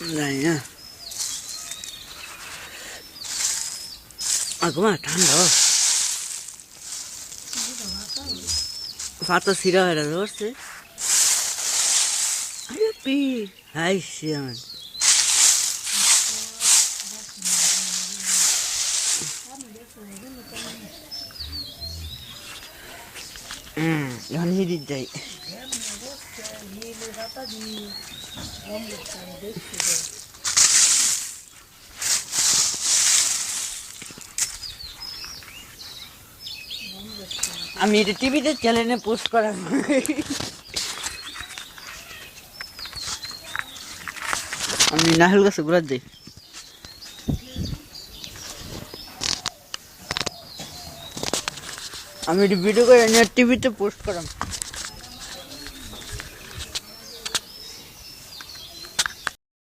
đây à cũng là tan đó phát tới xí ai pi ai xiên Thank you. যাই আমি এটা টিভিতে চ্যানেলে পোস্ট করা আমি নাহল গাছে ঘুরার দিই আমি ভিডিও করে নিয়ে টিভিতে পোস্ট করাম।